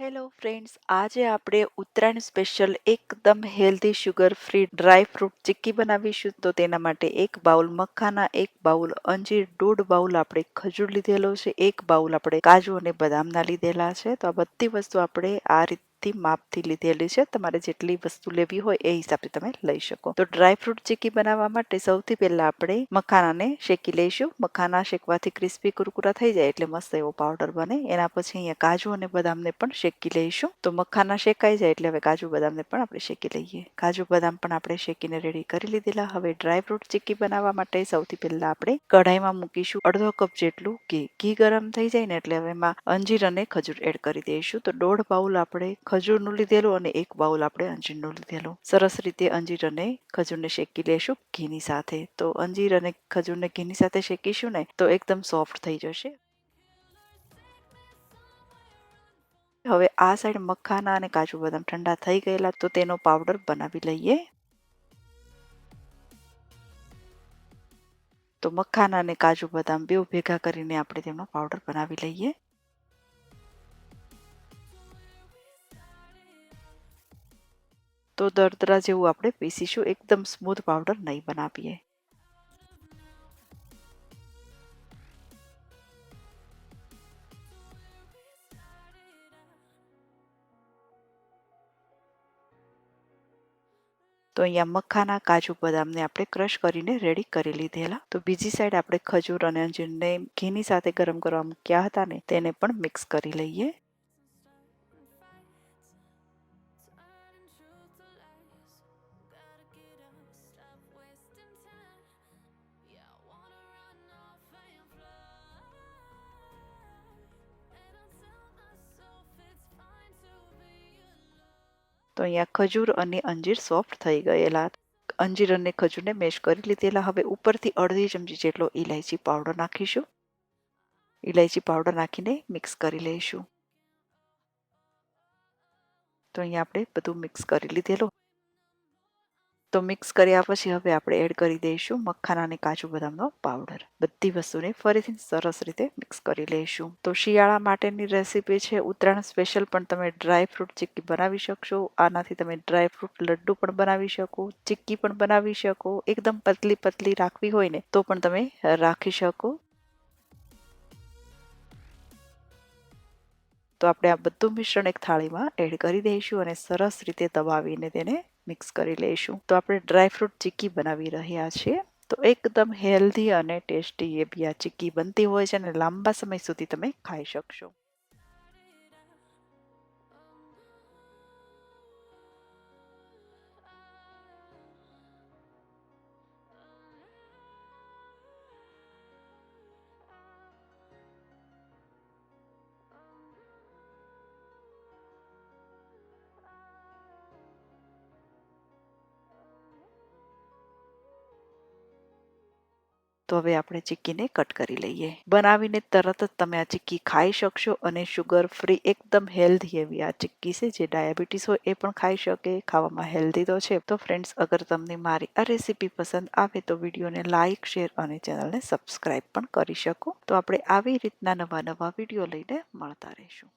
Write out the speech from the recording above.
Hello friends આજે આપણે Uttarayan special એકદમ healthy sugar free dry fruit chikki બનાવીશું. તો તેના માટે એક બાઉલ મખાના, એક બાઉલ અંજીર, દોઢ બાઉલ આપણે ખજૂર લીધેલો છે, એક બાઉલ આપણે કાજુ અને બદામના લીધેલા છે. તો આ બધી વસ્તુ આપણે આ રીતે થી માપથી લીધેલી છે. તમારે જેટલી વસ્તુ લેવી હોય એ હિસાબે તમે લઈ શકો. તો ડ્રાયફ્રુટ ચીકી બનાવવા માટે સૌથી પહેલા આપણે મખાનાને શેકી લઈશું. મખાના શેકવાથી ક્રિસ્પી કુરકુરા થઈ જાય એટલે મસ્ત એવો પાવડર બને. એના પછી અહીંયા કાજુ અને બદામને પણ શેકી લઈશું. તો મખાના શેકાઈ જાય એટલે હવે કાજુ બદામને પણ આપણે શેકી લઈએ. કાજુ બદામ પણ આપણે શેકીને રેડી કરી લીધેલા. હવે ડ્રાયફ્રુટ ચીકી બનાવવા માટે સૌથી પહેલા આપણે કઢાઈમાં મૂકીશું અડધો કપ જેટલું ઘી. ઘી ગરમ થઈ જાય ને એટલે હવે એમાં અંજીર અને ખજૂર એડ કરી દઈશું. તો દોઢ બાઉલ આપણે ખજૂરનું લીધેલું અને એક બાઉલ આપણે અંજીરનું લીધેલું. સરસ રીતે અંજીર અને ખજૂરને શેકી લેશું ઘીની સાથે. તો અંજીર અને ખજૂરને ઘીની સાથે શેકીશું ને, તો એકદમ સોફ્ટ થઈ જશે. હવે આ સાઈડ મખાના અને કાજુ બદામ ઠંડા થઈ ગયેલા, તો તેનો પાવડર બનાવી લઈએ. તો મખાના અને કાજુ બદામ બેઉ ભેગા કરીને આપણે તેમનો પાવડર બનાવી લઈએ. તો દરદરા જેવું આપણે પીસીશું. એકદમ સ્મૂથ પાવડર નહીં બનાવીએ. તો અહીંયા મખાના, કાજુ બદામને આપણે ક્રશ કરીને રેડી કરી લીધેલા. તો બીજી સાઈડ આપણે ખજૂર અને અંજીરને ઘીની સાથે ગરમ કરવા મૂક્યા હતા ને, તેને પણ મિક્સ કરી લઈએ. તો અહીંયા ખજૂર અને અંજીર સોફ્ટ થઈ ગયેલા. અંજીર અને ખજૂરને મેશ કરી લીધેલા. હવે ઉપરથી અડધી ચમચી જેટલો ઇલાયચી પાવડર નાખીશું. ઇલાયચી પાવડર નાખીને મિક્સ કરી લઈશું. તો અહીંયા આપણે બધું મિક્સ કરી લીધેલું. તો મિક્સ કર્યા પછી હવે આપણે એડ કરી દઈશું મખાના અને કાજુ બદામનો પાવડર બધી વસ્તુને ફરીથી સરસ રીતે મિક્સ કરી લઈશું. તો શિયાળા માટેની રેસીપી છે ઉત્તરાયણ સ્પેશિયલ પણ તમે ડ્રાય ફ્રૂટ ચીક્કી બનાવી શકશો. આનાથી તમે ડ્રાય ફ્રૂટ લડ્ડુ પણ બનાવી શકો, ચીક્કી પણ બનાવી શકો. એકદમ પતલી પતલી રાખવી હોય ને તો પણ તમે રાખી શકો. તો આપણે આ બધું મિશ્રણ એક થાળીમાં એડ કરી દઈશું અને સરસ રીતે દબાવીને તેને મિક્સ કરી લઈશું. તો આપણે ડ્રાયફ્રૂટ ચીક્કી બનાવી રહ્યા છીએ. તો એકદમ હેલ્ધી અને ટેસ્ટી એ બી આ ચીક્કી બનતી હોય છે અને લાંબા સમય સુધી તમે ખાઈ શકશો. તો હવે આપણે ચીક્કીને કટ કરી લઈએ. બનાવીને તરત જ તમે આ ચીક્કી ખાઈ શકશો અને શુગર ફ્રી એકદમ હેલ્ધી એવી આ ચીક્કી છે, જે ડાયાબિટીસ હોય એ પણ ખાઈ શકે, ખાવામાં હેલ્ધી તો છે. તો ફ્રેન્ડ્સ અગર તમને મારી આ રેસીપી પસંદ આવે તો વિડીયોને લાઇક શેર અને ચેનલને સબસ્ક્રાઇબ પણ કરી શકો. તો આપણે આવી રીતના નવા નવા વીડિયો લઈને મળતા રહીશું.